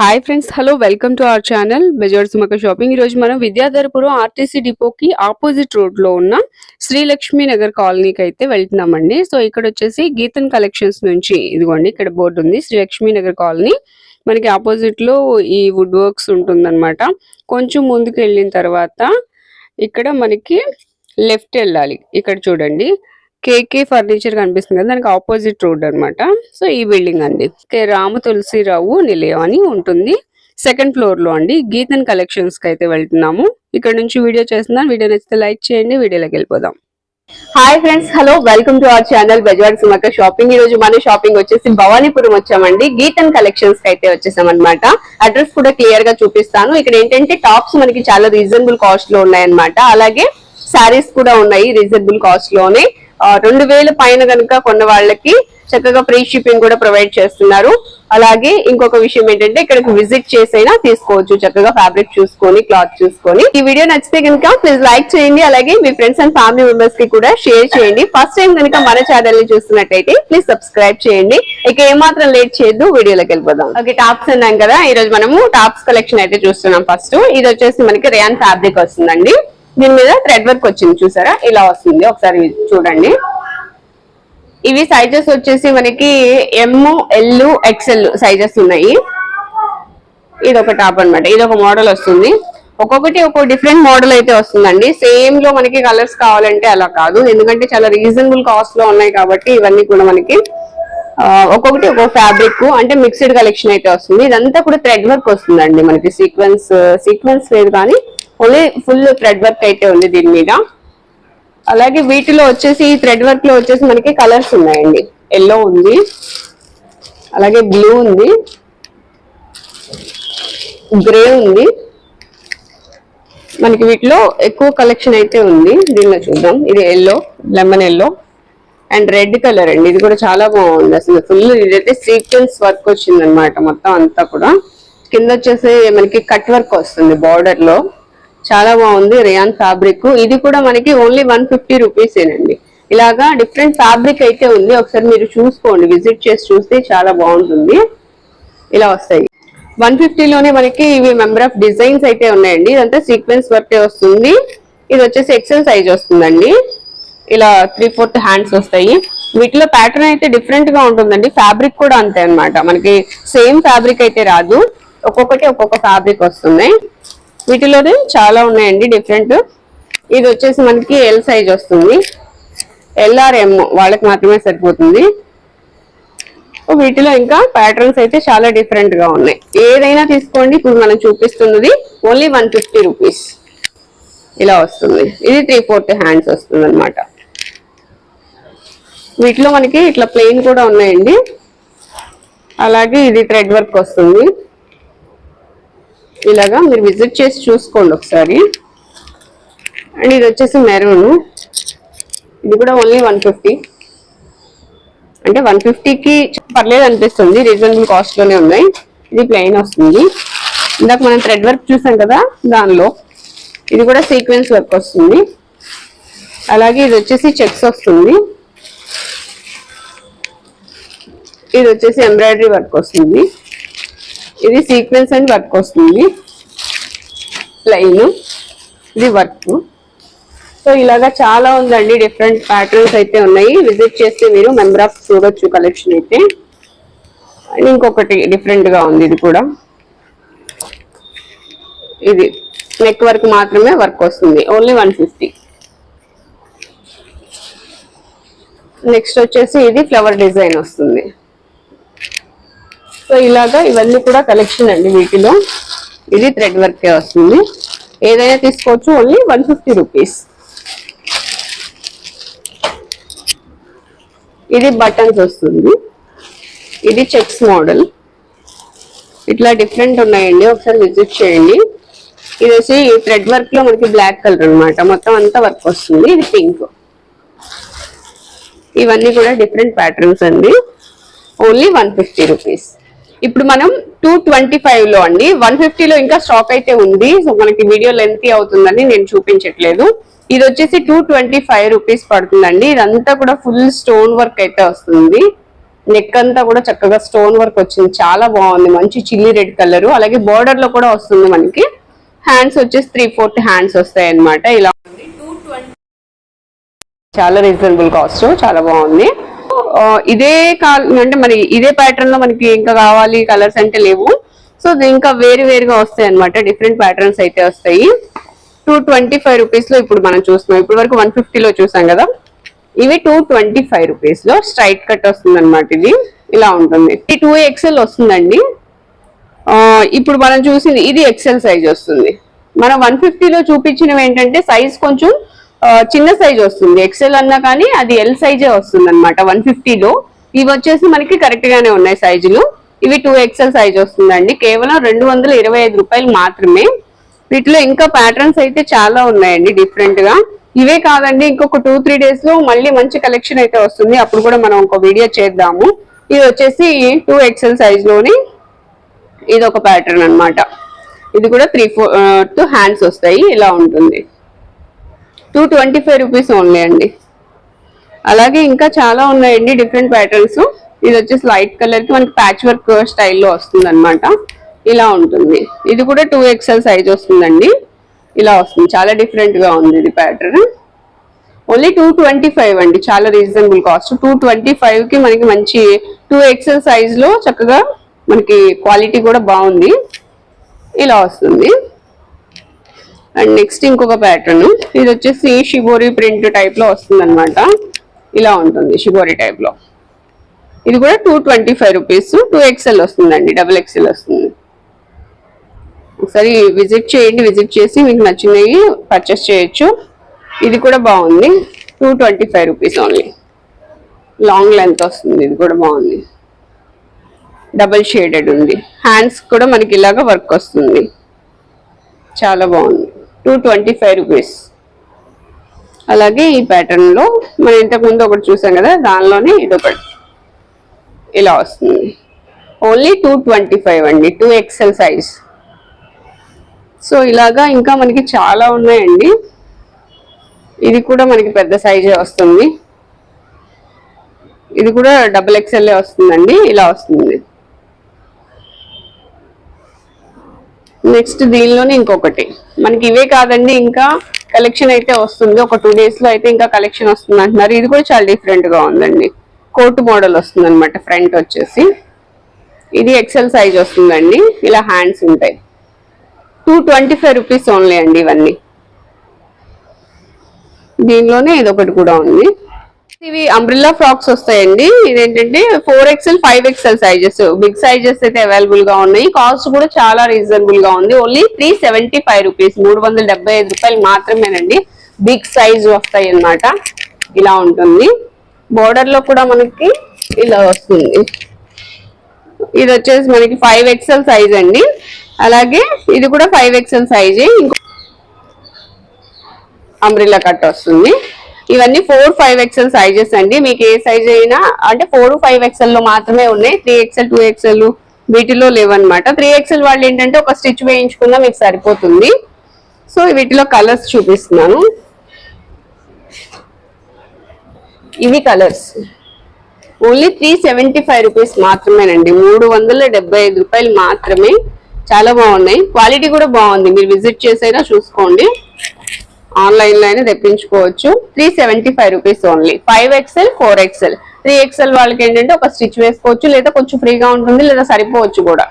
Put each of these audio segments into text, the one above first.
Hi friends hello welcome to our channel Bezawada Sumaka shopping ఈ రోజు మనం Vidyadharapuram RTC డిపోకి opposite రోడ్లో ఉన్న శ్రీలక్ష్మీ నగర్ కాలనీకి అయితే వెళ్తున్నామండి. సో ఇక్కడ వచ్చేసి గీతన్ కలెక్షన్స్ నుంచి ఇదిగోండి ఇక్కడ బోర్డు ఉంది శ్రీలక్ష్మీ నగర్ కాలనీ. మనకి ఆపోజిట్లో ఈ వుడ్ వర్క్స్ ఉంటుందన్నమాట. కొంచెం ముందుకు వెళ్ళిన తర్వాత ఇక్కడ మనకి లెఫ్ట్ వెళ్ళాలి. ఇక్కడ చూడండి కేకే ఫర్నిచర్ కనిపిస్తుంది కదా దానికి ఆపోజిట్ రోడ్ అన్నమాట. సో ఈ బిల్డింగ్ అండి. కే రామ తులసిరావు నిలయం అని ఉంటుంది. సెకండ్ ఫ్లోర్లో అండి. గీతన్ కలెక్షన్స్కి అయితే వెళ్తున్నాము. ఇక్కడ నుంచి వీడియో చేస్తున్నాం వీడియో నచ్చితే లైక్ చేయండి. వీడియోలోకి వెళ్ళిపోదాం. Hi friends hello welcome to our channel Bezawada Sumaka shopping ఈ రోజు మన షాపింగ్ వచ్చేసి భవానీపురం వచ్చామండి. గీతన్ కలెక్షన్స్కి అయితే వచ్చేసాం అనమాట అడ్రస్ కూడా క్లియర్గా చూపిస్తాను. ఇక్కడ ఏంటంటే టాప్స్ మనకి చాలా రీజనబుల్ కాస్ట్లో ఉన్నాయన్నమాట. అలాగే శారీస్ కూడా ఉన్నాయి రీజనబుల్ కాస్ట్లోనే. రెండు వేల పైన కనుక కొన్న వాళ్ళకి చక్కగా ఫ్రీ షిప్పింగ్ కూడా ప్రొవైడ్ చేస్తున్నారు. అలాగే ఇంకొక విషయం ఏంటంటే ఇక్కడికి విజిట్ చేసైనా తీసుకోవచ్చు. చక్కగా ఫ్యాబ్రిక్ చూసుకొని క్లాత్ చూసుకొని. ఈ వీడియో నచ్చితే కనుక ప్లీజ్ లైక్ చేయండి. అలాగే మీ ఫ్రెండ్స్ అండ్ ఫ్యామిలీ మెంబర్స్కి కూడా షేర్ చేయండి. ఫస్ట్ టైం కనుక మన ఛానల్ని చూస్తున్నట్టయితే ప్లీజ్ సబ్స్క్రైబ్ చేయండి. ఇక ఏమాత్రం లేట్ చేయొద్దు. వీడియోలోకి వెళ్ళిపోదాం. ఓకే టాప్స్ అన్నాం కదా. ఈ రోజు మనము టాప్స్ కలెక్షన్ అయితే చూస్తున్నాం ఫస్ట్. ఇది వచ్చేసి మనకి రేయాన్ ఫ్యాబ్రిక్ వస్తుందండి. దీని మీద థ్రెడ్ వర్క్ వచ్చింది చూసారా? ఇలా వస్తుంది. ఒకసారి చూడండి. ఇవి సైజెస్ వచ్చేసి మనకి ఎమ్ ఎల్ ఎక్స్ఎల్ సైజెస్ ఉన్నాయి. ఇది ఒక టాప్ అనమాట ఇది ఒక మోడల్ వస్తుంది. ఒక్కొక్కటి ఒక్కో డిఫరెంట్ మోడల్ అయితే వస్తుందండి. సేమ్లో మనకి కలర్స్ కావాలంటే అలా కాదు. ఎందుకంటే చాలా రీజనబుల్ కాస్ట్లో ఉన్నాయి కాబట్టి ఇవన్నీ కూడా మనకి ఒక్కొక్కటి ఒక్కో ఫ్యాబ్రిక్ అంటే మిక్స్డ్ కలెక్షన్ అయితే వస్తుంది. ఇదంతా కూడా థ్రెడ్ వర్క్ వస్తుందండి మనకి. సీక్వెన్స్ సీక్వెన్స్ లేదు కానీ ఓన్లీ ఫుల్ థ్రెడ్ వర్క్ అయితే ఉంది దీని మీద. అలాగే వీటిలో వచ్చేసి ఈ థ్రెడ్ వర్క్లో వచ్చేసి మనకి కలర్స్ ఉన్నాయండి. ఎల్లో ఉంది. అలాగే బ్లూ ఉంది. గ్రే ఉంది. మనకి వీటిలో ఎక్కువ కలెక్షన్ అయితే ఉంది. దీనిలో చూద్దాం. ఇది yellow lemon yellow and red colour అండి. ఇది కూడా చాలా బాగుంది అసలు. ఫుల్ ఇదైతే సీక్వెన్స్ వర్క్ వచ్చింది అనమాట మొత్తం అంతా కూడా. కింద వచ్చేసి మనకి కట్ వర్క్ వస్తుంది బార్డర్లో. చాలా బాగుంది రియాన్ ఫ్యాబ్రిక్. ఇది కూడా మనకి ఓన్లీ వన్ ఫిఫ్టీ రూపీసేనండి ఇలాగా డిఫరెంట్ ఫ్యాబ్రిక్ అయితే ఉంది. ఒకసారి మీరు చూసుకోండి. విజిట్ చేసి చూస్తే చాలా బాగుంటుంది. ఇలా వస్తాయి. వన్ ఫిఫ్టీలోనే మనకి ఇవి మెంబర్ ఆఫ్ డిజైన్స్ అయితే ఉన్నాయండి. ఇదంతా సీక్వెన్స్ వర్కే వస్తుంది. ఇది వచ్చేసి ఎక్సెల్ సైజ్ వస్తుందండి. ఇలా త్రీ ఫోర్త్ హ్యాండ్స్ వస్తాయి. వీటిలో ప్యాటర్న్ అయితే డిఫరెంట్గా ఉంటుందండి. ఫ్యాబ్రిక్ కూడా అంతే అన్నమాట. మనకి సేమ్ ఫ్యాబ్రిక్ అయితే రాదు. ఒక్కొక్కటి ఒక్కొక్క ఫ్యాబ్రిక్ వస్తుంది వీటిలోనే చాలా ఉన్నాయండి డిఫరెంట్ ఇది వచ్చేసి మనకి ఎల్ సైజ్ వస్తుంది. ఎల్ఆర్ఎం వాళ్ళకి మాత్రమే సరిపోతుంది. వీటిలో ఇంకా ప్యాటర్న్స్ అయితే చాలా డిఫరెంట్గా ఉన్నాయి. ఏదైనా తీసుకోండి ఇప్పుడు మనం చూపిస్తున్నది ఓన్లీ వన్ ఫిఫ్టీ రూపీస్ ఇలా వస్తుంది. ఇది త్రీ ఫోర్త్ హ్యాండ్స్ వస్తుంది అనమాట వీటిలో మనకి ఇట్లా ప్లెయిన్ కూడా ఉన్నాయండి. అలాగే ఇది థ్రెడ్ వర్క్ వస్తుంది. ఇలాగా మీరు విజిట్ చేసి చూసుకోండి ఒకసారి. అండ్ ఇది వచ్చేసి మెరూన్. ఇది కూడా ఓన్లీ వన్ ఫిఫ్టీ. అంటే వన్ ఫిఫ్టీకి పర్లేదు అనిపిస్తుంది. రీజనబుల్ కాస్ట్లోనే ఉన్నాయి. ఇది ప్లెయిన్ వస్తుంది. ఇందాక మనం థ్రెడ్ వర్క్ చూసాం కదా దానిలో. ఇది కూడా సీక్వెన్స్ వర్క్ వస్తుంది. అలాగే ఇది వచ్చేసి చెక్స్ వస్తుంది. ఇది వచ్చేసి ఎంబ్రాయిడరీ వర్క్ వస్తుంది. ఇది సీక్వెన్స్ అండ్ వర్క్ వస్తుంది. ప్లెయిన్ ఇది వర్క్ సో ఇలాగా చాలా ఉందండి. డిఫరెంట్ ప్యాటర్న్స్ అయితే ఉన్నాయి. విజిట్ చేస్తే మీరు మెంబర్ ఆఫ్ చూడొచ్చు కలెక్షన్ అయితే. అండ్ ఇంకొకటి డిఫరెంట్గా ఉంది ఇది కూడా. ఇది నెక్ వర్క్ మాత్రమే వర్క్ వస్తుంది. ఓన్లీ వన్ ఫిఫ్టీ నెక్స్ట్ వచ్చేసి ఇది ఫ్లవర్ డిజైన్ వస్తుంది. సో ఇలాగా ఇవన్నీ కూడా కలెక్షన్ అండి వీటిలో. ఇది థ్రెడ్ వర్కే వస్తుంది. ఏదైనా తీసుకోవచ్చు ఓన్లీ వన్ ఫిఫ్టీ రూపీస్ ఇది బటన్స్ వస్తుంది. ఇది చెక్స్ మోడల్ ఇట్లా డిఫరెంట్ ఉన్నాయండి. ఒకసారి విజిట్ చేయండి. ఇది వచ్చి థ్రెడ్ వర్క్లో మనకి బ్లాక్ కలర్ అన్నమాట. మొత్తం అంతా వర్క్ వస్తుంది. ఇది పింక్ ఇవన్నీ కూడా డిఫరెంట్ ప్యాటర్న్స్ అండి. ఓన్లీ వన్ ఫిఫ్టీ రూపీస్ ఇప్పుడు మనం టూ ట్వంటీ ఫైవ్లో అండి. వన్ ఫిఫ్టీలో ఇంకా స్టాక్ అయితే ఉంది. సో మనకి వీడియో లెంత్ అవుతుందని నేను చూపించట్లేదు. ఇది వచ్చేసి టూ ట్వంటీ ఫైవ్ రూపీస్ పడుతుందండి. ఇదంతా కూడా ఫుల్ స్టోన్ వర్క్ అయితే వస్తుంది. నెక్ అంతా కూడా చక్కగా స్టోన్ వర్క్ వచ్చింది. చాలా బాగుంది. మంచి చిల్లీ రెడ్ కలర్ అలాగే బార్డర్లో కూడా వస్తుంది మనకి. హ్యాండ్స్ వచ్చేసి త్రీ ఫోర్త్ హ్యాండ్స్ వస్తాయి అన్నమాట ఇలా చాలా రీజనబుల్ కాస్ట్ చాలా బాగుంది. ఇదే కాల్ అంటే మరి ఇదే ప్యాటర్న్లో మనకి ఇంకా కావాలి కలర్స్ అంటే లేవు. సో ఇంకా వేరు వేరుగా వస్తాయి అనమాట డిఫరెంట్ ప్యాటర్న్స్ అయితే వస్తాయి. టూ ట్వంటీ ఫైవ్ రూపీస్లో ఇప్పుడు మనం చూస్తున్నాం. ఇప్పుడు వరకు వన్లో చూసాం కదా. ఇవి టూ ట్వంటీ ఫైవ్ రూపీస్లో స్ట్రైట్ కట్ వస్తుంది అనమాట ఇది. ఇలా ఉంటుంది. ఇది టూ ఎక్స్ఎల్ వస్తుందండి. ఇప్పుడు మనం చూసింది ఇది ఎక్సెల్ సైజ్ వస్తుంది. మనం వన్ ఫిఫ్టీలో చూపించినవి ఏంటంటే సైజ్ కొంచెం చిన్న సైజ్ వస్తుంది. ఎక్సెల్ అన్నా కానీ అది ఎల్ సైజే వస్తుంది అనమాట వన్ ఫిఫ్టీలో ఇవి వచ్చేసి మనకి కరెక్ట్ గానే ఉన్నాయి సైజులు ఇవి టూ ఎక్సెల్ సైజ్ వస్తుందండి. కేవలం రెండు వందల ఇరవై ఐదు రూపాయలు మాత్రమే. వీటిలో ఇంకా ప్యాటర్న్స్ అయితే చాలా ఉన్నాయండి డిఫరెంట్గా. ఇవే కాదండి ఇంకొక టూ త్రీ డేస్లో మళ్ళీ మంచి కలెక్షన్ అయితే వస్తుంది. అప్పుడు కూడా మనం ఒక వీడియో చేద్దాము. ఇది వచ్చేసి టూ ఎక్సెల్ సైజ్లోని ఇది ఒక ప్యాటర్న్ అన్నమాట. ఇది కూడా త్రీ ఫోర్ టూ హ్యాండ్స్ వస్తాయి. ఇలా ఉంటుంది. Two twenty five rupees only అండి. అలాగే ఇంకా చాలా ఉన్నాయండి డిఫరెంట్ ప్యాటర్న్స్ ఇది వచ్చేసి లైట్ కలర్కి మనకి ప్యాచ్ వర్క్ స్టైల్లో వస్తుంది అనమాట ఇలా ఉంటుంది. ఇది కూడా టూ ఎక్స్ఎల్ సైజ్ వస్తుందండి. ఇలా వస్తుంది. చాలా డిఫరెంట్గా ఉంది ఇది pattern only two twenty five అండి. చాలా రీజనబుల్ కాస్ట్ టూ ట్వంటీ ఫైవ్కి మనకి మంచి టూ ఎక్స్ఎల్ సైజ్లో చక్కగా మనకి క్వాలిటీ కూడా బాగుంది. ఇలా వస్తుంది. అండ్ నెక్స్ట్ ఇంకొక ప్యాటర్న్ ఇది వచ్చేసి షిబోరి ప్రింట్ టైప్లో వస్తుంది అనమాట ఇలా ఉంటుంది షిబోరి టైప్లో. ఇది కూడా two twenty five rupees two XL వస్తుందండి డబుల్ ఎక్స్ఎల్ వస్తుంది. ఒకసారి విజిట్ చేయండి విజిట్ చేసి మీకు నచ్చినవి పర్చేస్ చేయొచ్చు. ఇది కూడా బాగుంది two twenty five rupees only. Long length వస్తుంది ఇది కూడా బాగుంది. డబల్ షేడెడ్ ఉంది. హ్యాండ్స్ కూడా మనకి ఇలాగ వర్క్ వస్తుంది. చాలా బాగుంది. టూ ట్వంటీ ఫైవ్ రూపీస్ అలాగే ఈ ప్యాటర్న్లో మనం ఇంతకు ముందు ఒకటి చూసాం కదా దానిలోనే ఇది ఒకటి ఇలా వస్తుంది. ఓన్లీ టూ ట్వంటీ ఫైవ్ అండి టూ ఎక్సెల్ సైజ్ సో ఇలాగా ఇంకా మనకి చాలా ఉన్నాయండి. ఇది కూడా మనకి పెద్ద సైజే వస్తుంది. ఇది కూడా డబుల్ ఎక్స్ఎల్ వస్తుందండి ఇలా వస్తుంది. నెక్స్ట్ దీనిలోనే ఇంకొకటి. మనకి ఇవే కాదండి ఇంకా కలెక్షన్ అయితే వస్తుంది. ఒక టూ డేస్లో అయితే ఇంకా కలెక్షన్ వస్తుంది అంటున్నారు. ఇది కూడా చాలా డిఫరెంట్గా ఉందండి. కోట్ మోడల్ వస్తుంది అనమాట ఫ్రంట్ వచ్చేసి. ఇది ఎక్సెల్ సైజ్ వస్తుందండి. ఇలా హ్యాండ్స్ ఉంటాయి. Two twenty five rupees only అండి ఇవన్నీ. దీనిలోనే ఇదొకటి కూడా ఉంది. ఇవి అంబ్రిల్లా ఫ్రాక్స్ వస్తాయండి. ఇదేంటంటే four XL five XL sizes big sizes అయితే అవైలబుల్గా ఉన్నాయి. కాస్ట్ కూడా చాలా రీజనబుల్గా ఉంది. Only three seventy five rupees మూడు వందల డెబ్బై ఐదు రూపాయలు మాత్రమేనండి. బిగ్ సైజ్ వస్తాయి అన్నమాట ఇలా ఉంటుంది. బోర్డర్లో కూడా మనకి ఇలా వస్తుంది. ఇది వచ్చేసి మనకి ఫైవ్ ఎక్స్ఎల్ సైజ్ అండి. అలాగే ఇది కూడా ఫైవ్ ఎక్స్ఎల్ సైజే ఇంకో అంబ్రిల్లా కట్ వస్తుంది. ఇవన్నీ ఫోర్ ఫైవ్ ఎక్స్ఎల్ సైజెస్ అండి. మీకు ఏ సైజ్ అయినా అంటే ఫోర్ ఫైవ్ ఎక్సెల్లో మాత్రమే ఉన్నాయి. త్రీ ఎక్స్ఎల్ టూ ఎక్స్ఎల్ వీటిలో లేవన్నమాట. త్రీ ఎక్స్ఎల్ వాళ్ళు ఏంటంటే ఒక స్టిచ్ వేయించుకున్నా మీకు సరిపోతుంది. సో వీటిలో కలర్స్ చూపిస్తున్నాను. ఇవి colours only three seventy five rupees మాత్రమేనండి. మూడు వందల డెబ్బై ఐదు రూపాయలు మాత్రమే. చాలా బాగున్నాయి. క్వాలిటీ కూడా బాగుంది. మీరు విజిట్ చేసైనా చూసుకోండి. ఆన్లైన్లో అయినా తెప్పించుకోవచ్చు. Three seventy five rupees only five XL four XL three XL వాళ్ళకి ఏంటంటే ఒక స్టిచ్ వేసుకోవచ్చు లేదా కొంచెం ఫ్రీగా ఉంటుంది లేదా సరిపోవచ్చు కూడా.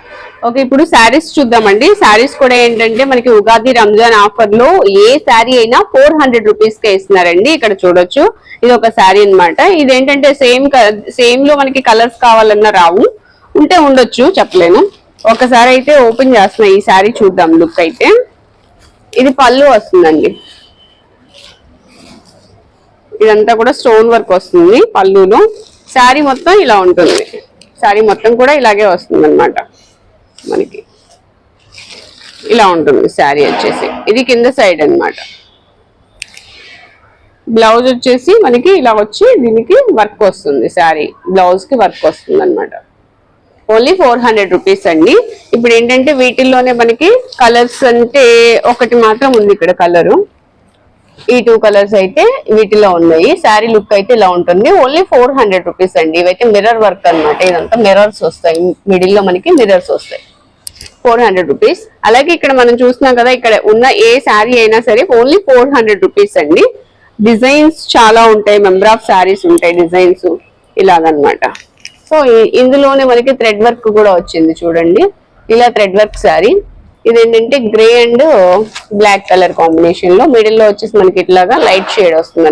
ఓకే ఇప్పుడు శారీస్ చూద్దామండి. శారీస్ కూడా ఏంటంటే మనకి ఉగాది రంజాన్ ఆఫర్లో ఏ శారీ అయినా ఫోర్ హండ్రెడ్ రూపీస్ కే ఇస్తున్నారండి. ఇక్కడ చూడొచ్చు. ఇది ఒక శారీ అన్నమాట. ఇది ఏంటంటే సేమ్ సేమ్లో మనకి కలర్స్ కావాలన్నా రావు. ఉంటే ఉండొచ్చు చెప్పలేను ఒకసారి అయితే ఓపెన్ చేస్తున్నా ఈ శారీ చూద్దాం లుక్ అయితే. ఇది పళ్ళు వస్తుందండి. ఇదంతా కూడా స్టోన్ వర్క్ వస్తుంది పళ్ళులో. శారీ మొత్తం ఇలా ఉంటుంది. శారీ మొత్తం కూడా ఇలాగే వస్తుంది అనమాట మనకి. ఇలా ఉంటుంది శారీ వచ్చేసి. ఇది కింద సైడ్ అన్నమాట. బ్లౌజ్ వచ్చేసి మనకి ఇలా వచ్చి దీనికి వర్క్ వస్తుంది శారీ. బ్లౌజ్కి వర్క్ వస్తుంది అనమాట ఓన్లీ ఫోర్ హండ్రెడ్ రూపీస్ అండి. ఇప్పుడు ఏంటంటే వీటిల్లోనే మనకి కలర్స్ అంటే ఒకటి మాత్రం ఉంది ఇక్కడ కలరు. ఈ టూ కలర్స్ అయితే వీటిలో ఉన్నాయి. శారీ లుక్ అయితే ఇలా ఉంటుంది. ఓన్లీ ఫోర్ హండ్రెడ్ రూపీస్ అండి. ఇవైతే మిర్రర్ వర్క్ అన్నమాట. ఇదంతా మిర్రర్స్ వస్తాయి. మిడిల్లో మనకి మిర్రర్స్ వస్తాయి. ఫోర్ హండ్రెడ్ రూపీస్ అలాగే ఇక్కడ మనం చూస్తున్నాం కదా ఇక్కడ ఉన్న ఏ శారీ అయినా సరే ఓన్లీ ఫోర్ హండ్రెడ్ రూపీస్ అండి. డిజైన్స్ చాలా ఉంటాయి. మెంబర్ ఆఫ్ శారీస్ ఉంటాయి డిజైన్స్ ఇలాగనమాట. సో ఇందులోనే మనకి థ్రెడ్ వర్క్ కూడా వచ్చింది చూడండి. ఇలా థ్రెడ్ వర్క్ శారీ ఇదేంటంటే గ్రే అండ్ బ్లాక్ కలర్ కాంబినేషన్లో మిడిల్లో వచ్చేసి మనకి ఇట్లాగా లైట్ షేడ్ వస్తుంది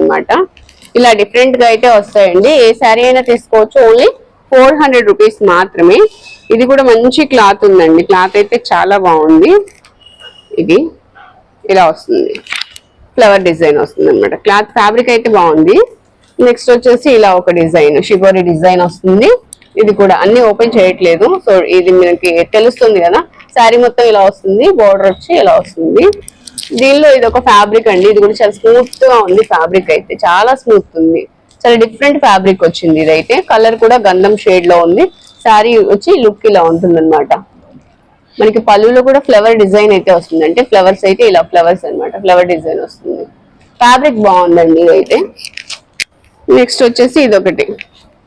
ఇలా డిఫరెంట్గా అయితే వస్తాయండి. ఏ శారీ అయినా తీసుకోవచ్చు. ఓన్లీ ఫోర్ హండ్రెడ్ రూపీస్ మాత్రమే. ఇది కూడా మంచి క్లాత్ ఉందండి. క్లాత్ అయితే చాలా బాగుంది. ఇది ఇలా వస్తుంది. ఫ్లవర్ డిజైన్ వస్తుంది అనమాట క్లాత్ ఫ్యాబ్రిక్ అయితే బాగుంది. నెక్స్ట్ వచ్చేసి ఇలా ఒక డిజైన్ షిబోరి డిజైన్ వస్తుంది. ఇది కూడా అన్ని ఓపెన్ చేయట్లేదు. సో ఇది మనకి తెలుస్తుంది కదా. శారీ మొత్తం ఇలా వస్తుంది బోర్డర్ వచ్చి ఇలా వస్తుంది. దీనిలో ఇది ఒక ఫ్యాబ్రిక్ అండి. ఇది కూడా చాలా స్మూత్గా ఉంది ఫ్యాబ్రిక్ అయితే. చాలా స్మూత్ ఉంది. చాలా డిఫరెంట్ ఫ్యాబ్రిక్ వచ్చింది ఇదైతే. కలర్ కూడా గంధం షేడ్లో ఉంది. శారీ వచ్చి లుక్ ఇలా ఉంటుంది మనకి పళ్ళులో కూడా ఫ్లవర్ డిజైన్ అయితే వస్తుంది. అంటే ఫ్లవర్స్ అయితే ఇలా ఫ్లవర్స్ అన్నమాట. ఫ్లవర్ డిజైన్ వస్తుంది. ఫ్యాబ్రిక్ బాగుందండి ఇదైతే. నెక్స్ట్ వచ్చేసి ఇది ఒకటి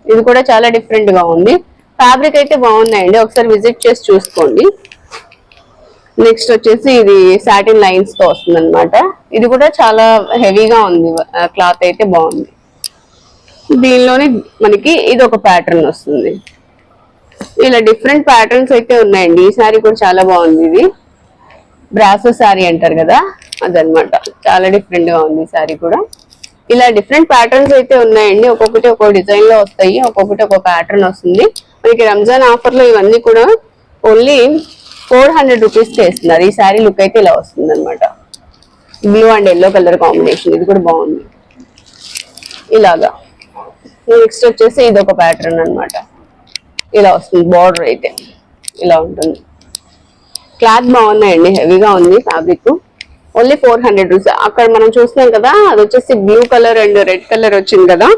ఇది కూడా చాలా డిఫరెంట్గా ఉంది. ఫ్యాబ్రిక్ అయితే బాగున్నాయండి. ఒకసారి విజిట్ చేసి చూసుకోండి. నెక్స్ట్ వచ్చేసి ఇది సాటిన్ లైన్స్తో వస్తుంది అనమాట ఇది కూడా చాలా హెవీగా ఉంది క్లాత్ అయితే బాగుంది. దీనిలోనే మనకి ఇది ఒక ప్యాటర్న్ వస్తుంది. ఇలా డిఫరెంట్ ప్యాటర్న్స్ అయితే ఉన్నాయండి. ఈ శారీ కూడా చాలా బాగుంది ఇది. బ్రాసో శారీ అంటారు కదా అదనమాట చాలా డిఫరెంట్గా ఉంది ఈ శారీ కూడా. ఇలా డిఫరెంట్ ప్యాటర్న్స్ అయితే ఉన్నాయండి. ఒక్కొక్కటి ఒక్కొక్క డిజైన్లో వస్తాయి ఒక్కొక్కటి ఒక్కొక్క ప్యాటర్న్ వస్తుంది. మనకి రంజాన్ ఆఫర్లో ఇవన్నీ కూడా ఓన్లీ ఫోర్ హండ్రెడ్ రూపీస్ చేస్తున్నారు. ఈ శారీ లుక్ అయితే ఇలా వస్తుంది అనమాట blue and yellow colour combination ఇది కూడా బాగుంది. ఇలాగా. నెక్స్ట్ వచ్చేసి ఇది ఒక ప్యాటర్న్ అనమాట ఇలా వస్తుంది. బార్డర్ అయితే. ఇలా ఉంటుంది. క్లాత్ బాగున్నాయండి. హెవీగా ఉంది fabric only four hundred rupees అక్కడ మనం చూస్తున్నాం కదా అది వచ్చేసి blue colour and red colour వచ్చింది కదా.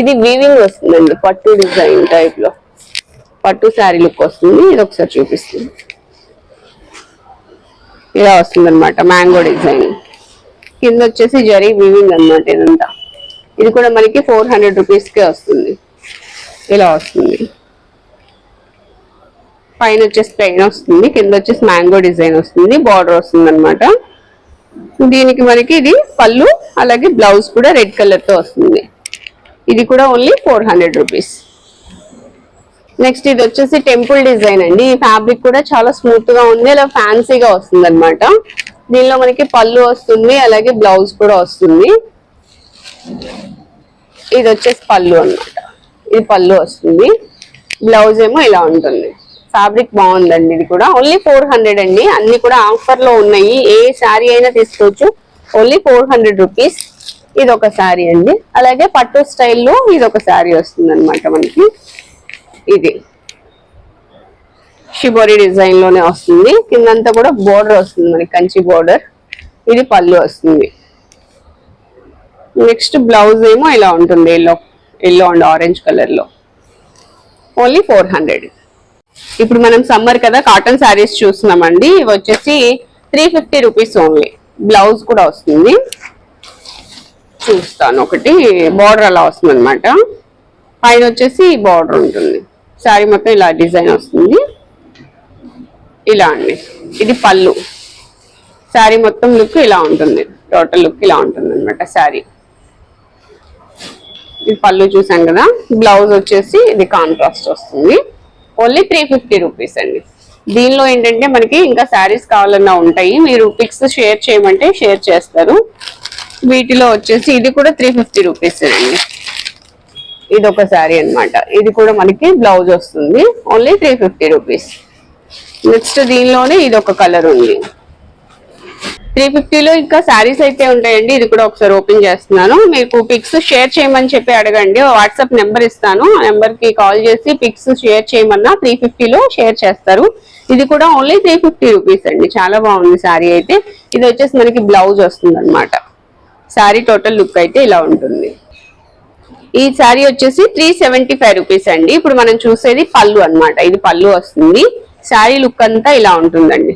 ఇది వీవింగ్ వస్తుందండి. పట్టు డిజైన్ టైప్లో. పట్టు శారీ లుక్ వస్తుంది. ఇది ఒకసారి చూపిస్తుంది ఇలా వస్తుంది అనమాట మ్యాంగో డిజైన్. కింద వచ్చేసి జరీ వీవింగ్ అన్నమాట ఇదంతా. ఇది కూడా మనకి ఫోర్ హండ్రెడ్ రూపీస్కే వస్తుంది. ఇలా వస్తుంది. పైన వచ్చేసి ప్లెయిన్ వస్తుంది కింద వచ్చేసి మ్యాంగో డిజైన్ వస్తుంది బార్డర్ వస్తుంది అనమాట దీనికి మనకి ఇది పళ్ళు అలాగే బ్లౌజ్ కూడా రెడ్ కలర్తో వస్తుంది. ఇది కూడా only four hundred rupees. Next ఇది వచ్చేసి టెంపుల్ డిజైన్ అండి. ఈ ఫ్యాబ్రిక్ కూడా చాలా స్మూత్గా ఉంది. అలా ఫ్యాన్సీగా వస్తుంది అనమాట దీనిలో మనకి పళ్ళు వస్తుంది అలాగే బ్లౌజ్ కూడా వస్తుంది. ఇది వచ్చేసి పళ్ళు అన్నమాట. ఇది పళ్ళు వస్తుంది. బ్లౌజ్ ఏమో ఇలా ఉంటుంది. ఫ్యాబ్రిక్ బాగుందండి ఇది కూడా. ఓన్లీ ఫోర్ హండ్రెడ్ అండి. అన్ని కూడా ఆఫర్లో ఉన్నాయి. ఏ శారీ అయినా తీసుకోవచ్చు. Only four hundred rupees. ఇది ఒక శారీ అండి. అలాగే పట్టు స్టైల్లో ఇది ఒక శారీ వస్తుంది అనమాట మనకి. ఇది. షిబోరీ డిజైన్లోనే వస్తుంది. కిందంతా కూడా బోర్డర్ వస్తుంది మనకి కంచి బోర్డర్ ఇది పళ్ళు వస్తుంది. నెక్స్ట్ బ్లౌజ్ ఏమో ఇలా ఉంటుంది ఎల్లో ఎల్లో అండ్ ఆరెంజ్ కలర్లో. ఓన్లీ ఫోర్ హండ్రెడ్ ఇప్పుడు మనం సమ్మర్ కదా కాటన్ శారీస్ చూస్తున్నామండి. ఇవి వచ్చేసి three fifty rupees only blouse కూడా వస్తుంది. చూస్తాను. ఒకటి బార్డర్ అలా వస్తుంది అనమాట పైన వచ్చేసి బార్డర్ ఉంటుంది. శారీ మొత్తం ఇలా డిజైన్ వస్తుంది. ఇలా అండి. ఇది పళ్ళు. శారీ మొత్తం లుక్ ఇలా ఉంటుంది. టోటల్ లుక్ ఇలా ఉంటుంది అనమాట శారీ ఇది పళ్ళు చూసాం కదా. బ్లౌజ్ వచ్చేసి ఇది కాంట్రాస్ట్ వస్తుంది. ఓన్లీ త్రీ ఫిఫ్టీ రూపీస్ అండి. దీనిలో ఏంటంటే మనకి ఇంకా శారీస్ కావాలన్నా ఉంటాయి. మీరు పిక్స్ షేర్ చేయమంటే షేర్ చేస్తారు. వీటిలో వచ్చేసి ఇది కూడా త్రీ ఫిఫ్టీ రూపీస్ అండి. ఇది ఒక శారీ అనమాట ఇది కూడా మనకి బ్లౌజ్ వస్తుంది. Only three fifty rupees. Next దీనిలోనే ఇది ఒక కలర్ ఉంది. త్రీ ఫిఫ్టీలో ఇంకా శారీస్ అయితే ఉంటాయండి. ఇది కూడా ఒకసారి ఓపెన్ చేస్తున్నాను. మీకు పిక్స్ షేర్ చేయమని చెప్పి అడగండి. వాట్సాప్ నెంబర్ ఇస్తాను. ఆ నెంబర్కి కాల్ చేసి పిక్స్ షేర్ చేయమన్నా త్రీ ఫిఫ్టీలో షేర్ చేస్తారు. ఇది కూడా ఓన్లీ త్రీ ఫిఫ్టీ రూపీస్ అండి. చాలా బాగుంది శారీ అయితే. ఇది వచ్చేసి మనకి బ్లౌజ్ వస్తుంది అనమాట శారీ టోటల్ లుక్ అయితే ఇలా ఉంటుంది. ఈ శారీ వచ్చేసి త్రీ సెవెంటీ ఫైవ్ రూపీస్ అండి. ఇప్పుడు మనం చూసేది పళ్ళు అన్నమాట. ఇది పళ్ళు వస్తుంది. శారీ లుక్ అంతా ఇలా ఉంటుందండి.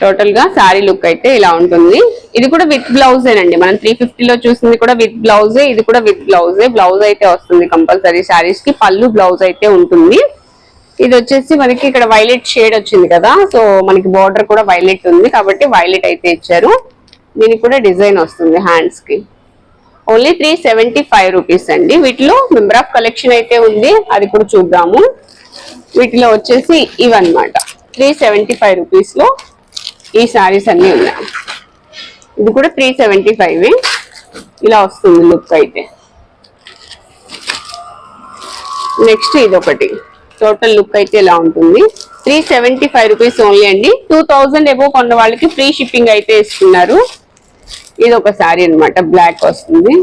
టోటల్గా శారీ లుక్ అయితే ఇలా ఉంటుంది. ఇది కూడా విత్ బ్లౌజేనండి మనం త్రీ లో చూసింది కూడా విత్ బ్లౌజే ఇది కూడా విత్ బ్లౌజే బ్లౌజ్ అయితే వస్తుంది కంపల్సరీ శారీస్కి. పళ్ళు బ్లౌజ్ అయితే ఉంటుంది. ఇది వచ్చేసి మనకి ఇక్కడ వైలెట్ షేడ్ వచ్చింది కదా. సో మనకి బార్డర్ కూడా వైలెట్ ఉంది కాబట్టి వైలెట్ అయితే ఇచ్చారు. దీనికి కూడా డిజైన్ వస్తుంది హ్యాండ్స్కి. Only three seventy five rupees అండి. వీటిలో మెంబర్ ఆఫ్ కలెక్షన్ అయితే ఉంది. అది కూడా చూద్దాము. వీటిలో వచ్చేసి ఇవన్నమాట. త్రీ సెవెంటీ ఫైవ్ రూపీస్లో ఈ శారీస్ అన్నీ ఉన్నాయి. ఇది కూడా త్రీ సెవెంటీ ఫైవ్ ఇలా వస్తుంది లుక్ అయితే. నెక్స్ట్ ఇది ఒకటి టోటల్ లుక్ అయితే ఇలా ఉంటుంది. Three seventy five rupees only అండి. టూ థౌజండ్ ఎబో కొన్న వాళ్ళకి ఫ్రీ షిప్పింగ్ అయితే ఇస్తున్నారు. ఇది ఒక శారీ అన్నమాట బ్లాక్ వస్తుంది.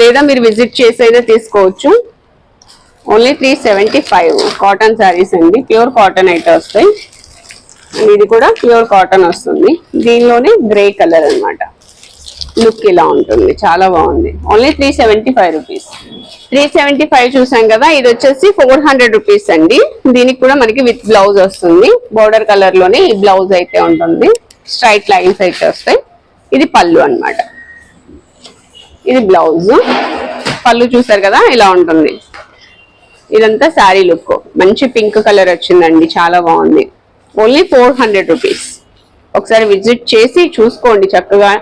లేదా మీరు విజిట్ చేసి అయినా తీసుకోవచ్చు. Only three seventy five cotton saris అండి ప్యూర్ కాటన్ అయితే వస్తాయి. ఇది కూడా ప్యూర్ కాటన్ వస్తుంది. దీనిలోనే గ్రే కలర్ అన్నమాట. లుక్ ఇలా ఉంటుంది చాలా బాగుంది. Only three seventy five rupees. Three seventy five చూసాం కదా ఇది వచ్చేసి ఫోర్ హండ్రెడ్ రూపీస్ అండి. దీనికి కూడా మనకి విత్ బ్లౌజ్ వస్తుంది. బోర్డర్ కలర్లోనే ఈ బ్లౌజ్ అయితే ఉంటుంది. స్ట్రైట్ లైన్స్ అయితే వస్తాయి. ఇది పళ్ళు అన్నమాట. ఇది బ్లౌజ్. పళ్ళు చూసారు కదా ఇలా ఉంటుంది. ఇదంతా శారీ లుక్. మంచి పింక్ కలర్ వచ్చిందండి చాలా బాగుంది. Only four hundred rupees. ఒకసారి విజిట్ చేసి చూసుకోండి చక్కగా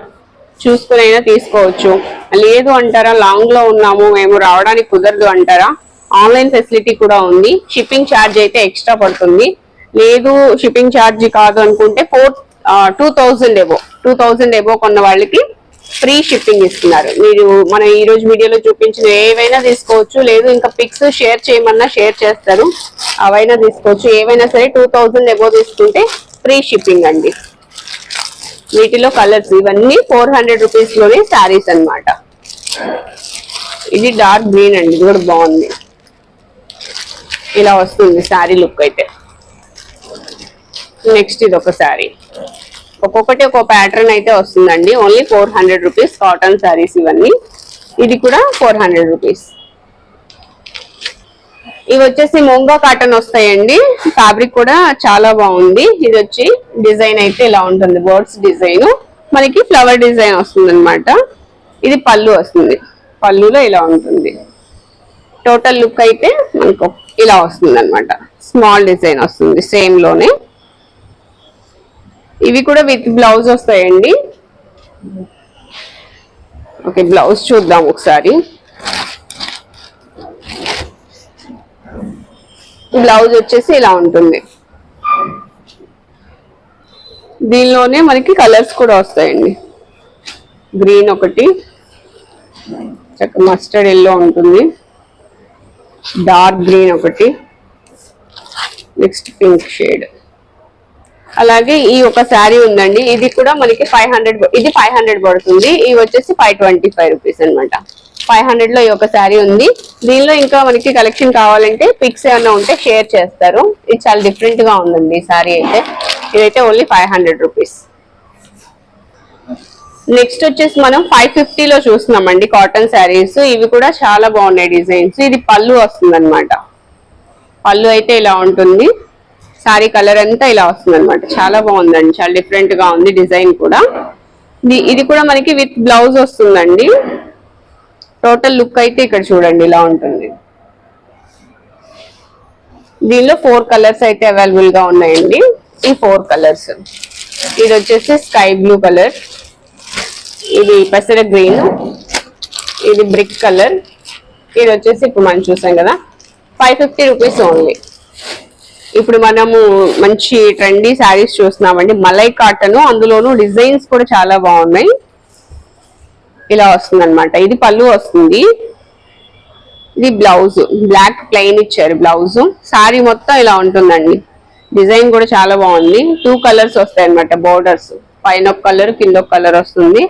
చూసుకునైనా తీసుకోవచ్చు. లేదు అంటారా లాంగ్లో ఉన్నాము మేము రావడానికి కుదరదు అంటారా? ఆన్లైన్ ఫెసిలిటీ కూడా ఉంది. షిప్పింగ్ ఛార్జ్ అయితే ఎక్స్ట్రా పడుతుంది. లేదు షిప్పింగ్ ఛార్జ్ కాదు అనుకుంటే four two thousand above two thousand above కొన్న వాళ్ళకి ఫ్రీ షిప్పింగ్ ఇస్తున్నారు. మీరు మన ఈ రోజు వీడియోలో చూపించిన ఏవైనా తీసుకోవచ్చు లేదు ఇంకా పిక్స్ షేర్ చేయమన్నా షేర్ చేస్తారు. అవైనా తీసుకోవచ్చు. ఏవైనా సరే టూ థౌజండ్ ఎబో తీసుకుంటే ఫ్రీ షిప్పింగ్ అండి. వీటిలో కలర్స్ ఇవన్నీ ఫోర్ హండ్రెడ్ రూపీస్లోనే శారీస్ అన్నమాట. ఇది డార్క్ గ్రీన్ అండి. ఇది కూడా బాగుంది. ఇలా వస్తుంది శారీ లుక్ అయితే. నెక్స్ట్ ఇది ఒక శారీ ఒక్కొక్కటి ఒక్కో ప్యాటర్న్ అయితే వస్తుందండి. Only four hundred rupees cotton saris ఇవన్నీ. ఇది కూడా ఫోర్ హండ్రెడ్ రూపీస్ ఇవి వచ్చేసి మోంగా కాటన్ వస్తాయండి. ఫ్యాబ్రిక్ కూడా చాలా బాగుంది. ఇది వచ్చి డిజైన్ అయితే ఇలా ఉంటుంది. బర్డ్స్ డిజైన్ మనకి ఫ్లవర్ డిజైన్ వస్తుంది అనమాట ఇది పళ్ళు వస్తుంది. పళ్ళులో ఇలా ఉంటుంది. టోటల్ లుక్ అయితే మనకు ఇలా వస్తుంది అనమాట స్మాల్ డిజైన్ వస్తుంది. సేమ్లోనే. ఇవి కూడా విత్ బ్లౌజ్ వస్తాయండి. ఓకే బ్లౌజ్ చూద్దాం ఒకసారి. బ్లౌజ్ వచ్చేసి ఇలా ఉంటుంది. దీనిలోనే మనకి కలర్స్ కూడా వస్తాయండి. గ్రీన్ ఒకటి చక్క మస్టర్డ్ ఎల్లో ఉంటుంది. డార్క్ గ్రీన్ ఒకటి నెక్స్ట్ పింక్ షేడ్. అలాగే ఈ ఒక శారీ ఉందండి. ఇది కూడా మనకి ఫైవ్ హండ్రెడ్ ఇది ఫైవ్ హండ్రెడ్ పడుతుంది. ఇవి వచ్చేసి ఫైవ్ ట్వంటీ ఫైవ్ రూపీస్ అనమాట ఫైవ్ హండ్రెడ్లో ఈ ఒక శారీ ఉంది. దీనిలో ఇంకా మనకి కలెక్షన్ కావాలంటే పిక్స్ ఏమైనా ఉంటే షేర్ చేస్తారు. ఇది చాలా డిఫరెంట్గా ఉందండి ఈ శారీ అయితే. ఇదైతే only five hundred rupees next వచ్చేసి మనం ఫైవ్ ఫిఫ్టీలో చూస్తున్నామండి కాటన్ శారీస్ ఇవి కూడా చాలా బాగున్నాయి డిజైన్స్ ఇది పళ్ళు వస్తుంది పళ్ళు అయితే ఇలా ఉంటుంది. శారీ కలర్ అంతా ఇలా వస్తుంది అనమాట చాలా బాగుందండి. చాలా డిఫరెంట్గా ఉంది డిజైన్ కూడా. ఇది ఇది కూడా మనకి విత్ బ్లౌజ్ వస్తుందండి. టోటల్ లుక్ అయితే ఇక్కడ చూడండి ఇలా ఉంటుంది. దీనిలో ఫోర్ కలర్స్ అయితే అవైలబుల్గా ఉన్నాయండి. ఈ ఫోర్ కలర్స్ ఇది వచ్చేసి స్కై బ్లూ కలర్ ఇది పెసర గ్రీన్ ఇది బ్రిక్ కలర్ ఇది వచ్చేసి ఇప్పుడు మనం చూసాం కదా ఫైవ్ ఫిఫ్టీ రూపీస్ ఓన్లీ ఇప్పుడు మనము మంచి ట్రెండీ శారీస్ చూస్తున్నామండి. మలై కాటన్ అందులోనూ డిజైన్స్ కూడా చాలా బాగున్నాయి. ఇలా వస్తుంది అనమాట ఇది పళ్ళు వస్తుంది. ఇది బ్లౌజ్. బ్లాక్ ప్లెయిన్ ఇచ్చారు బ్లౌజ్. సారీ మొత్తం ఇలా ఉంటుందండి. డిజైన్ కూడా చాలా బాగుంది. టూ కలర్స్ వస్తాయి అనమాట బోర్డర్స్. పైన ఒక కలర్ కింద ఒక కలర్ వస్తుంది.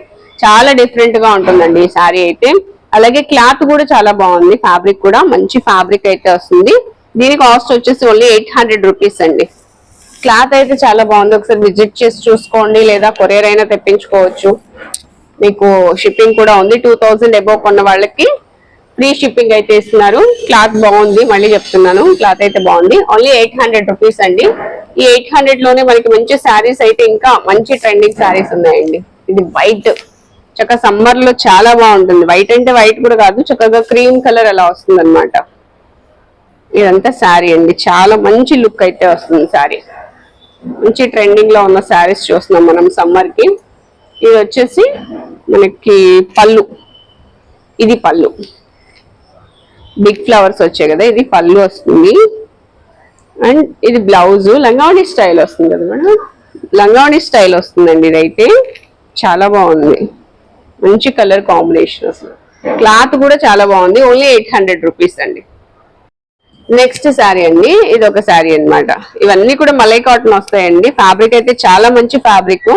చాలా డిఫరెంట్గా ఉంటుందండి ఈ సారీ అయితే. అలాగే క్లాత్ కూడా చాలా బాగుంది. ఫ్యాబ్రిక్ కూడా మంచి ఫ్యాబ్రిక్ అయితే వస్తుంది. దీని కాస్ట్ వచ్చేసి ఓన్లీ ఎయిట్ హండ్రెడ్ రూపీస్ అండి. క్లాత్ అయితే చాలా బాగుంది. ఒకసారి విజిట్ చేసి చూసుకోండి. లేదా కొరియర్ అయినా తెప్పించుకోవచ్చు. మీకు షిప్పింగ్ కూడా ఉంది. టూ థౌజండ్ ఎబో కొన్న వాళ్ళకి ఫ్రీ షిప్పింగ్ అయితే ఇస్తున్నారు. క్లాత్ బాగుంది. మళ్ళీ చెప్తున్నాను. క్లాత్ అయితే బాగుంది. ఓన్లీ ఎయిట్ హండ్రెడ్ రూపీస్ అండి. ఈ ఎయిట్ హండ్రెడ్లోనే మనకి మంచి శారీస్ అయితే ఇంకా మంచి ట్రెండింగ్ శారీస్ ఉన్నాయండి. ఇది వైట్. చక్కగా సమ్మర్లో చాలా బాగుంటుంది. వైట్ అంటే వైట్ కూడా కాదు. చక్కగా క్రీమ్ కలర్ అలా వస్తుంది అనమాట ఇదంతా శారీ అండి. చాలా మంచి లుక్ అయితే వస్తుంది శారీ. మంచి ట్రెండింగ్లో ఉన్న శారీస్ చూస్తున్నాం మనం సమ్మర్కి. ఇది వచ్చేసి మనకి పళ్ళు. ఇది పళ్ళు. బిగ్ ఫ్లవర్స్ వచ్చాయి కదా ఇది పళ్ళు వస్తుంది. అండ్ ఇది బ్లౌజ్ లంగావణి స్టైల్ వస్తుంది కదా మేడం? లంగావణి స్టైల్ వస్తుందండి ఇదైతే. చాలా బాగుంది. మంచి కలర్ కాంబినేషన్ అసలు. క్లాత్ కూడా చాలా బాగుంది. ఓన్లీ ఎయిట్ హండ్రెడ్ రూపీస్ అండి. నెక్స్ట్ శారీ అండి ఇది ఒక శారీ అన్నమాట. ఇవన్నీ కూడా మలై కాటన్ వస్తాయండి. ఫ్యాబ్రిక్ అయితే చాలా మంచి ఫ్యాబ్రిక్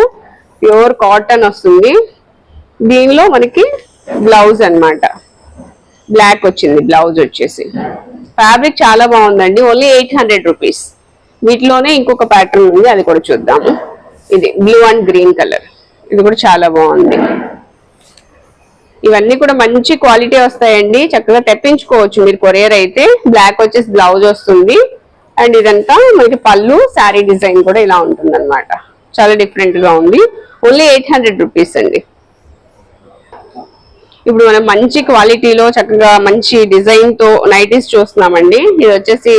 ప్యూర్ కాటన్ వస్తుంది. దీనిలో మనకి బ్లౌజ్ అన్నమాట. బ్లాక్ వచ్చింది బ్లౌజ్ వచ్చేసి. ఫ్యాబ్రిక్ చాలా బాగుందండి. ఓన్లీ ఎయిట్ హండ్రెడ్ రూపీస్ వీటిలోనే ఇంకొక ప్యాటర్న్ ఉంది అది కూడా చూద్దాము ఇది బ్లూ అండ్ గ్రీన్ కలర్ ఇది కూడా చాలా బాగుంది. ఇవన్నీ కూడా మంచి క్వాలిటీ వస్తాయండి. చక్కగా తెప్పించుకోవచ్చు మీరు కొరియర్ అయితే. బ్లాక్ వచ్చేసి బ్లౌజ్ వస్తుంది. అండ్ ఇదంతా మనకి పళ్ళు శారీ డిజైన్ కూడా ఇలా ఉంటుంది చాలా డిఫరెంట్గా ఉంది. ఓన్లీ ఎయిట్ హండ్రెడ్ రూపీస్ అండి. ఇప్పుడు మనం మంచి క్వాలిటీలో చక్కగా మంచి డిజైన్తో నైటీస్ చూస్తున్నామండి. ఇది వచ్చేసి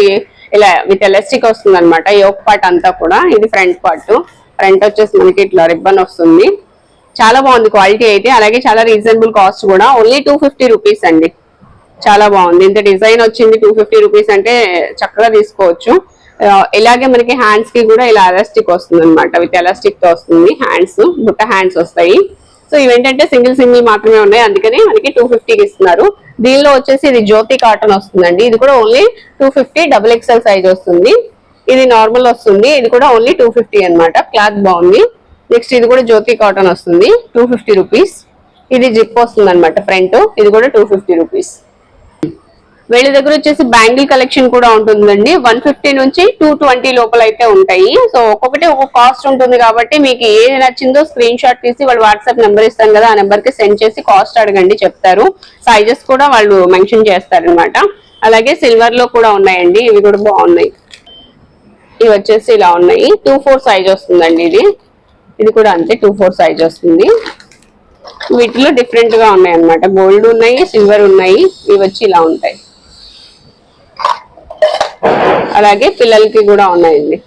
ఇలా విత్ ఎలాస్టిక్ వస్తుంది అనమాట యోక్ పార్ట్ అంతా కూడా ఇది ఫ్రంట్ పార్ట్ ఫ్రంట్ వచ్చేసి మనకి ఇట్లా రిబ్బన్ వస్తుంది. చాలా బాగుంది క్వాలిటీ అయితే అలాగే చాలా రీజనబుల్ కాస్ట్ కూడా. ఓన్లీ టూ ఫిఫ్టీ రూపీస్ అండి. చాలా బాగుంది. ఇంత డిజైన్ వచ్చింది టూ ఫిఫ్టీ రూపీస్ అంటే చక్కగా తీసుకోవచ్చు. ఇలాగే మనకి హ్యాండ్స్కి కూడా ఇలా ఎలాస్టిక్ వస్తుంది అనమాట విత్ ఎలాస్టిక్తో వస్తుంది హ్యాండ్స్ బుట్ట హ్యాండ్స్ వస్తాయి. సో ఇవేంటంటే సింగిల్ సింగిల్ మాత్రమే ఉన్నాయి. అందుకని మనకి టూ ఫిఫ్టీకి ఇస్తున్నారు. దీనిలో వచ్చేసి ఇది జ్యోతి కాటన్ వస్తుందండి. ఇది కూడా only two fifty double XL size వస్తుంది. ఇది నార్మల్ వస్తుంది. ఇది కూడా ఓన్లీ టూ ఫిఫ్టీ అనమాట క్లాత్ బాగుంది. నెక్స్ట్ ఇది కూడా జ్యోతి కాటన్ వస్తుంది. టూ ఫిఫ్టీ రూపీస్ ఇది జిప్ వస్తుంది అనమాట ఫ్రంట్ ఇది కూడా టూ ఫిఫ్టీ రూపీస్ వీళ్ళ దగ్గర వచ్చేసి బ్యాంగిల్ కలెక్షన్ కూడా ఉంటుందండి. వన్ ఫిఫ్టీ నుంచి టూ ట్వంటీ లోపల అయితే ఉంటాయి. సో ఒక్కొక్కటి ఒక్కొక్క కాస్ట్ ఉంటుంది కాబట్టి మీకు ఏది నచ్చిందో స్క్రీన్ షాట్ తీసి వాళ్ళు వాట్సాప్ నెంబర్ ఇస్తాను కదా ఆ నెంబర్కి సెండ్ చేసి కాస్ట్ అడగండి చెప్తారు. సైజెస్ కూడా వాళ్ళు మెన్షన్ చేస్తారనమాట అలాగే సిల్వర్లో కూడా ఉన్నాయండి. ఇవి కూడా బాగున్నాయి. ఇవి వచ్చేసి ఇలా ఉన్నాయి. టూ ఫోర్ సైజ్ వస్తుందండి ఇది. ఇది కూడా అంతే టూ ఫోర్ సైజ్ వస్తుంది. వీటిలో డిఫరెంట్గా ఉన్నాయి అన్నమాట గోల్డ్ ఉన్నాయి సిల్వర్ ఉన్నాయి ఇవి వచ్చి ఇలా ఉంటాయి. అలాగే పిల్లలకి కూడా ఉన్నాయండి.